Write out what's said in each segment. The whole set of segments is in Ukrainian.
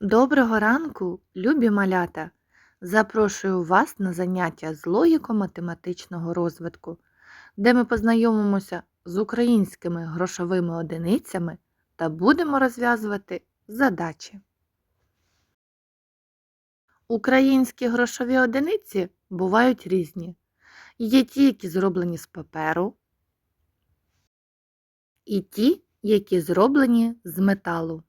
Доброго ранку, любі малята! Запрошую вас на заняття з логіко-математичного розвитку, де ми познайомимося з українськими грошовими одиницями та будемо розв'язувати задачі. Українські грошові одиниці бувають різні. Є ті, які зроблені з паперу, і ті, які зроблені з металу.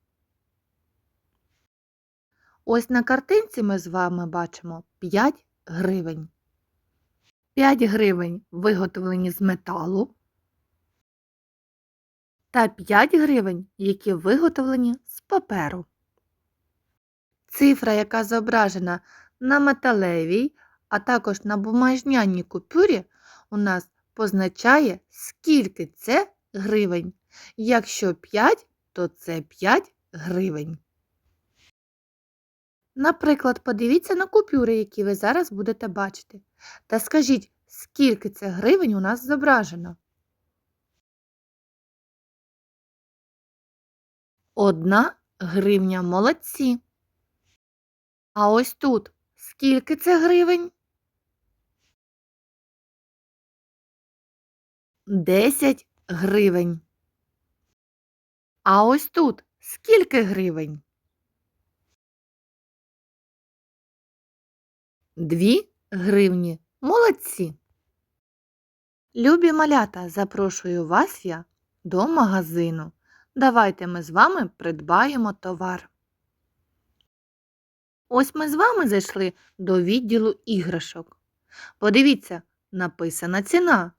Ось на картинці ми з вами бачимо 5 гривень. 5 гривень виготовлені з металу та 5 гривень, які виготовлені з паперу. Цифра, яка зображена на металевій, а також на бумажняній купюрі, у нас позначає, скільки це гривень. Якщо 5, то це 5 гривень. Наприклад, подивіться на купюри, які ви зараз будете бачити, та скажіть, скільки це гривень у нас зображено. Одна гривня молодці. А ось тут скільки це гривень? Десять гривень. А ось тут скільки гривень? Дві гривні. Молодці. Любі малята, запрошую вас я до магазину. Давайте ми з вами придбаємо товар. Ось ми з вами зайшли до відділу іграшок. Подивіться, написана ціна.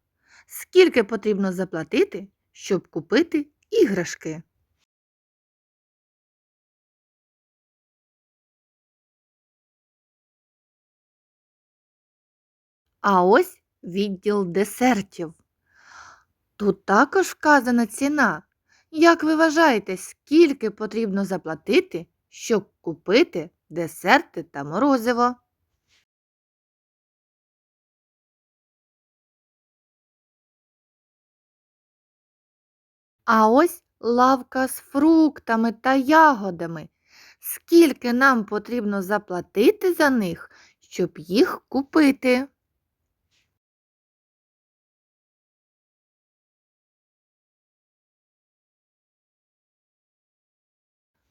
Скільки потрібно заплатити, щоб купити іграшки? А ось відділ десертів. Тут також вказана ціна. Як ви вважаєте, скільки потрібно заплатити, щоб купити десерти та морозиво? А ось лавка з фруктами та ягодами. Скільки нам потрібно заплатити за них, щоб їх купити?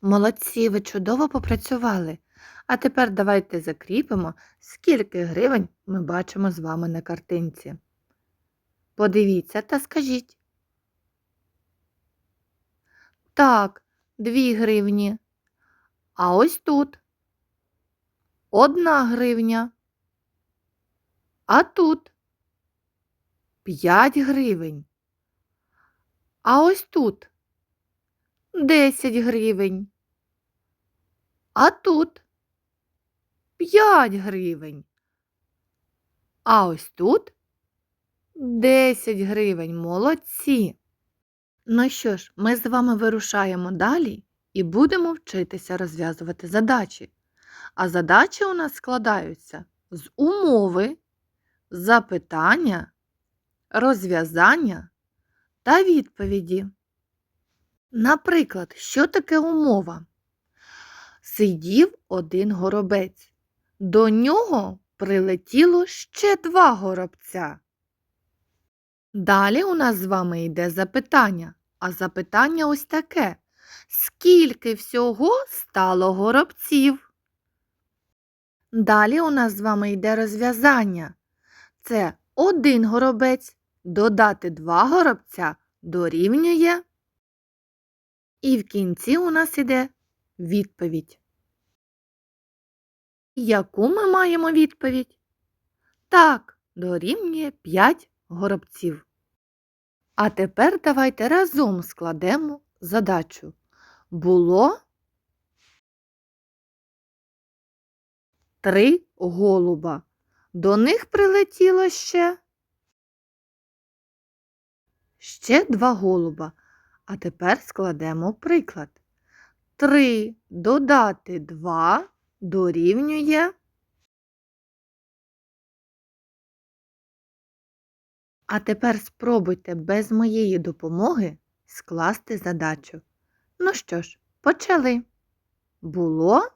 Молодці, ви чудово попрацювали. А тепер давайте закріпимо, скільки гривень ми бачимо з вами на картинці. Подивіться та скажіть. Так, 2 гривні. А ось тут одна гривня. А тут 5 гривень. А ось тут 10 гривень. А тут 5 гривень. А ось тут 10 гривень. Молодці. Ну що ж, ми з вами вирушаємо далі і будемо вчитися розв'язувати задачі. А задачі у нас складаються з умови, запитання, розв'язання та відповіді. Наприклад, що таке умова? Сидів один горобець. До нього прилетіло ще два горобця. Далі у нас з вами йде запитання, а запитання ось таке. Скільки всього стало горобців? Далі у нас з вами йде розв'язання. Це один горобець додати два горобця дорівнює. І в кінці у нас іде відповідь. Яку ми маємо відповідь? Так, дорівнює 5 горобців. А тепер давайте разом складемо задачу. Було три голуба. До них прилетіло ще ще два голуба. А тепер складемо приклад. 3 додати 2 дорівнює. А тепер спробуйте без моєї допомоги скласти задачу. Ну що ж, почали. було